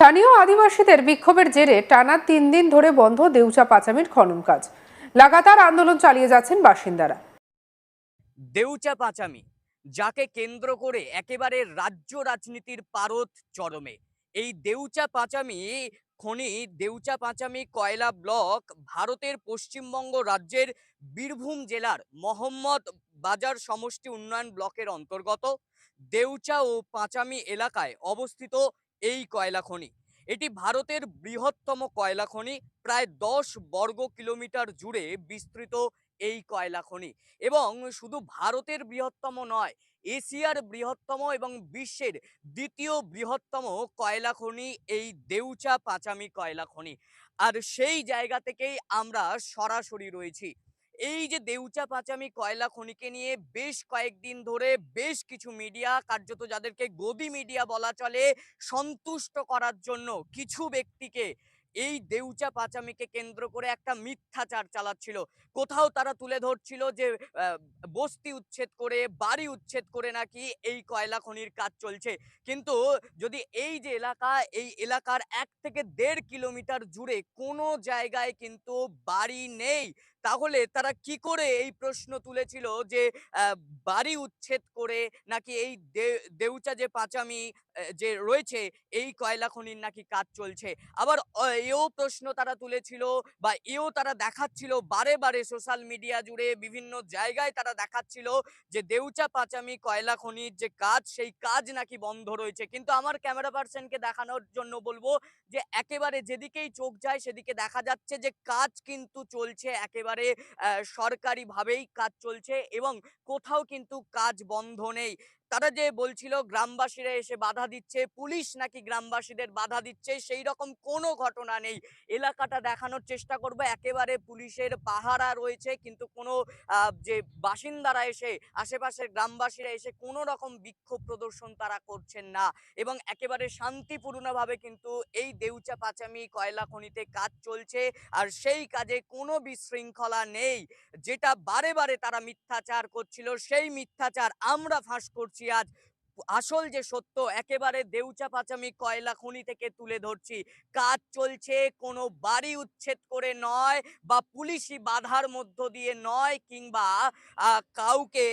স্থানীয় আদিবাসীদের বিক্ষোভের জেরে টানা তিন দিন ধরে বন্ধ দেউচা পাচামির খনন কাজ। লাগাতার আন্দোলন চালিয়ে যাচ্ছেন বাসিন্দারা। দেউচা পাঁচামি যাকে কেন্দ্র করে একেবারে রাজ্য রাজনীতির পারদ চরমে। এই দেউচা পাঁচামি খনি, দেউচা পাঁচামি কয়লা ব্লক, ভারতের পশ্চিমবঙ্গ রাজ্যের বীরভূম জেলার মোহাম্মদ বাজার সমষ্টি উন্নয়ন ব্লকের অন্তর্গত। দেউচা ও পাঁচামি এলাকায় অবস্থিত এই কয়লা খনি। এটি ভারতের বৃহত্তম কয়লা খনি, প্রায় দশ বর্গ কিলোমিটার জুড়ে বিস্তৃত এই কয়লা খনি। এবং শুধু ভারতের বৃহত্তম নয়, এশিয়ার বৃহত্তম এবং বিশ্বের দ্বিতীয় বৃহত্তম কয়লা খনি এই দেউচা পাঁচামি কয়লা খনি। আর সেই জায়গা থেকেই আমরা সরাসরি রয়েছি। এই যে দেউচা পাঁচামি কয়লা খনিকে নিয়ে বেশ কয়েকদিন ধরে বেশ কিছু মিডিয়া কার্যত যাদেরকে গদি মিডিয়া বলা চলে, সন্তুষ্ট করার জন্য কিছু ব্যক্তিকে এই দেউচা পাচামিকে কেন্দ্র করে একটা মিথ্যাচার চালাচ্ছিল। কোথাও তারা তুলে ধরছিল যে বস্তি উচ্ছেদ করে, বাড়ি উচ্ছেদ করে নাকি এই কয়লা খনির কাজ চলছে। কিন্তু যদি এই যে এলাকা, এই এলাকার এক থেকে দেড় কিলোমিটার জুড়ে কোনো জায়গায় কিন্তু বাড়ি নেই তাহলে তারা কি করে এই প্রশ্ন তুলেছিল যে বাড়ি উচ্ছেদ করে নাকি এই দেউচা যে পাচামি যে রয়েছে, এই কয়লা খনির নাকি কাজ চলছে? আবার এও প্রশ্ন তারা তুলেছিল বা এও তারা দেখাচ্ছিল বারে বারে সোশ্যাল মিডিয়া জুড়ে বিভিন্ন জায়গায় তারা দেখাচ্ছিল যে দেউচা পাচামি, কয়লা খনির যে কাজ, সেই কাজ নাকি বন্ধ রয়েছে। কিন্তু আমার ক্যামেরা পার্সনকে দেখানোর জন্য বলব যে, একেবারে যেদিকেই চোখ যায় সেদিকে দেখা যাচ্ছে যে কাজ কিন্তু চলছে একেবারে আহ, সরকারিভাবেই কাজ চলছে এবং কোথাও কিন্তু কাজ বন্ধ নেই। তারা যে বলছিল গ্রামবাসীরা এসে বাধা দিচ্ছে, পুলিশ নাকি গ্রামবাসীদের বাধা দিচ্ছে সেই রকম কোনো ঘটনা নেই। এলাকাটা দেখানোর চেষ্টা করব। একেবারে পুলিশের পাহারা রয়েছে, কিন্তু কোনো যে বাসিন্দারা এসে, আশেপাশের গ্রামবাসীরা এসে কোনো রকম বিক্ষোভ প্রদর্শন তারা করছেন না। এবং একেবারে শান্তিপূর্ণভাবে কিন্তু এই দেউচা পাচামি কয়লা খনিতে কাজ চলছে, আর সেই কাজে কোনো বিশৃঙ্খলা নেই। যেটা বারে বারে তারা মিথ্যাচার করছিল, সেই মিথ্যাচার আমরা ফাঁস করছি। yards. আসল যে সত্য, একেবারে দেউচা পাচামি কয়লা খনি থেকে তুলে ধরছি। কাজ চলছে, কোনো বাড়ি উচ্ছেদ করে নয় বা পুলিশি বাধার মধ্য দিয়ে নয় কিংবা কাউকে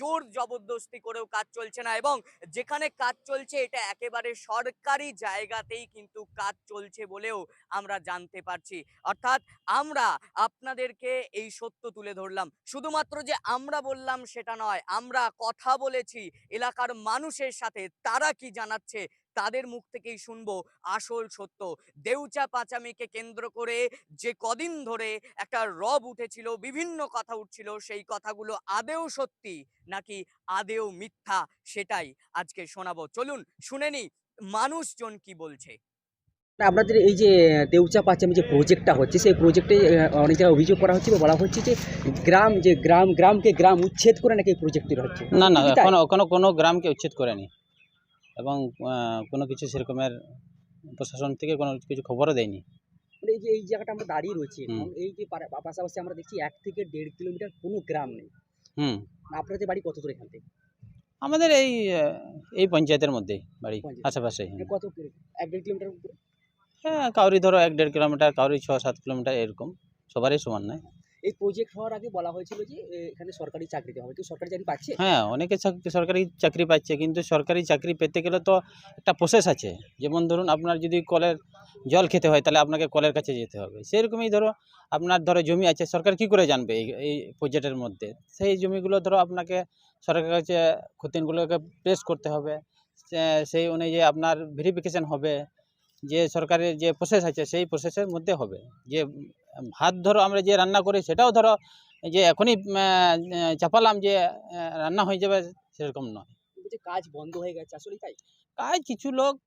জোর জবরদস্তি করেও কাজ চলছে না এবং যেখানে কাজ চলছে এটা একেবারে সরকারি জায়গাতেই কিন্তু কাজ চলছে বলেও আমরা জানতে পারছি। অর্থাৎ আমরা আপনাদেরকে এই সত্য তুলে ধরলাম। শুধুমাত্র যে আমরা বললাম সেটা নয়, আমরা কথা বলেছি, এলাকার মানুষের সাথে তারা কি জানাচ্ছে, তাদের মুখ থেকেই শুনব আসল সত্য। দেউচা পাচামিকে কেন্দ্র করে যে কদিন ধরে একটা রব উঠেছিল, বিভিন্ন কথা উঠছিল, সেই কথাগুলো আদেও সত্যি নাকি আদেও মিথ্যা সেটাই আজকে শোনাবো। চলুন শুনে নি মানুষজন কি বলছে? আপনাদের এই যে দেউচা পাচামি যে প্রজেক্টটা হচ্ছে সেই প্রজেক্টে অনেক জায়গায় অভিযোগ করা হচ্ছে বা বলা হচ্ছে যে গ্রাম যে গ্রাম গ্রামকে গ্রাম উচ্ছেদ করে নাকি এই প্রজেক্ট হচ্ছে? না না কি তাই? এখনও এখনও কোনো গ্রামকে উচ্ছেদ করেনি। এবং কোনো কিছু সেরকমের প্রশাসন থেকে কোনো কিছু খবরও দেয়নি। মানে এই যে এই জায়গাটা আমরা দাঁড়িয়ে রয়েছি এই যে পাশাপাশি আমরা দেখছি এক থেকে দেড় কিলোমিটার কোনো গ্রাম নেই। হুম। আপনাদের বাড়ি কত দূর এখান থেকে? আমাদের এই এই পঞ্চায়েতের মধ্যেই বাড়ি আশেপাশে মানে কত এক দেড় কিলোমিটার হ্যাঁ কাউরি ধরো এক দেড় কিলোমিটার কাউরি ছ সাত কিলোমিটার এরকম সবারই সমান নয়। এই প্রজেক্ট হওয়ার আগে বলা হয়েছিল যে এখানে সরকারি চাকরি দেওয়া হবে। কেউ সরকারি চাকরি পাচ্ছে? হ্যাঁ অনেকে সরকারি চাকরি পাচ্ছে কিন্তু সরকারি চাকরি পেতে গেলে তো একটা প্রসেস আছে। যেমন ধরুন আপনার যদি কলের জল খেতে হয় তাহলে আপনাকে কলের কাছে যেতে হবে। সেরকমই ধরো আপনার ধরো জমি আছে সরকার কি করে জানবে এই এই প্রজেক্টের মধ্যে? সেই জমিগুলো ধরো আপনাকে সরকারের কাছে খতিয়ানগুলোকে প্রেস করতে হবে। সেই অনুযায়ী আপনার ভেরিফিকেশন হবে। যে সরকারের যে প্রসেস আছে সেই প্রসেসের মধ্যে হবে। যে ভাত ধরো আমরা যে রান্না করি সেটাও ধরো যে এখনই চাপালাম যে রান্না হয়ে যাবে সেরকম নয়। কাজ বন্ধ হয়ে গেছে আসলে তাই? কাজ কিছু লোক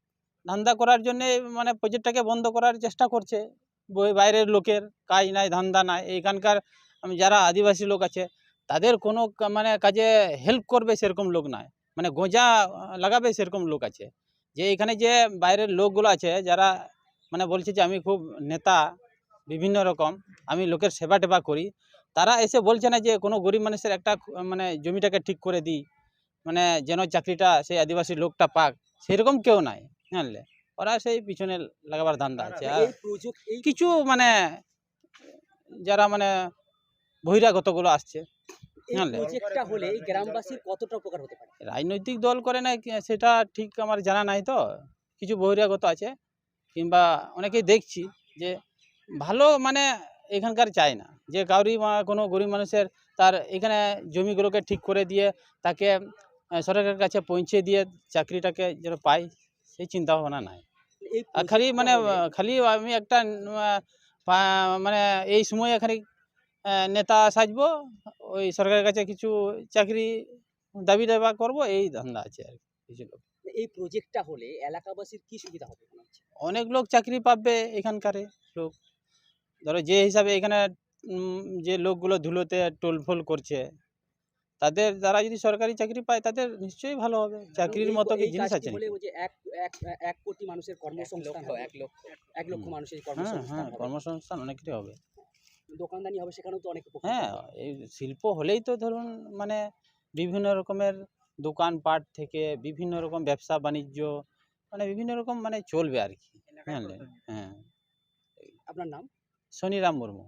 ধান্দা করার জন্য মানে প্রজেক্টটাকে বন্ধ করার চেষ্টা করছে। বই- বাইরের লোকের কাজ নাই ধান্দা নাই। এইখানকার যারা আদিবাসী লোক আছে তাদের কোনো মানে কাজে হেল্প করবে সেরকম লোক নাই। মানে গোঁজা লাগাবে সেরকম লোক আছে। যে এখানে যে বাইরের লোকগুলো আছে যারা মানে বলছে যে আমি খুব নেতা বিভিন্ন রকম আমি লোকের সেবা টেবা করি তারা এসে বলছে না যে কোনো গরিব মানুষের একটা মানে জমিটাকে ঠিক করে দিই। মানে যেন চাকরিটা সেই আদিবাসী লোকটা পাক সেরকম কেউ নাই জানলে? ওরা সেই পিছনে লাগাবার ধান্দা আছে। আর কিছু মানে যারা মানে বহিরাগতগুলো আসছে এই প্রজেক্টটা হলে গ্রামবাসীর কতটা উপকার হতে পারে? রাজনৈতিক দল করে না সেটা ঠিক আমার জানা নাই তো। কিছু বহিরাগত আছে কিংবা অনেকেই দেখছি যে ভালো মানে এখানকার চায় না। যে কাউরি কোনো গরিব মানুষের তার এখানে জমিগুলোকে ঠিক করে দিয়ে তাকে সরকারের কাছে পৌঁছে দিয়ে চাকরিটাকে যেন পায় সেই চিন্তা ভাবনা নাই আর খালি মানে খালি আমি একটা মানে এই সময়ে খালি নেতা সাজবো ওই সরকারের কাছে কিছু চাকরি দাবি দাবা করব এই ধান্দা আছে আর কি, কিছু লোক। এই প্রজেক্টটা হলে এলাকাবাসীর কি সুবিধা হবে অনেক লোক চাকরি পাবে এখানকার লোক। ধরো যে হিসাবে এখানে যে লোকগুলো ধুলোতে টোলফোল করছে তাদের দ্বারা যদি সরকারি চাকরি পায় তাদের নিশ্চয়ই ভালো হবে। চাকরির মতো কি জিনিস আছে? এক এক এক কোটি মানুষের কর্মসংস্থান হবে। এক লক্ষ। এক লক্ষ মানুষের হ্যাঁ কর্মসংস্থান হ্যাঁ হবে। কর্মসংস্থান অনেকেরই হবে। দোকানদানি হবে সেখানেও তো অনেক হ্যাঁ এই শিল্প হলেই তো ধরুন মানে বিভিন্ন রকমের দোকানপাট থেকে বিভিন্ন রকম ব্যবসা বাণিজ্য মানে বিভিন্ন রকম মানে চলবে আর কি হ্যাঁ। আপনার নাম? শনিরাম মুর্মু।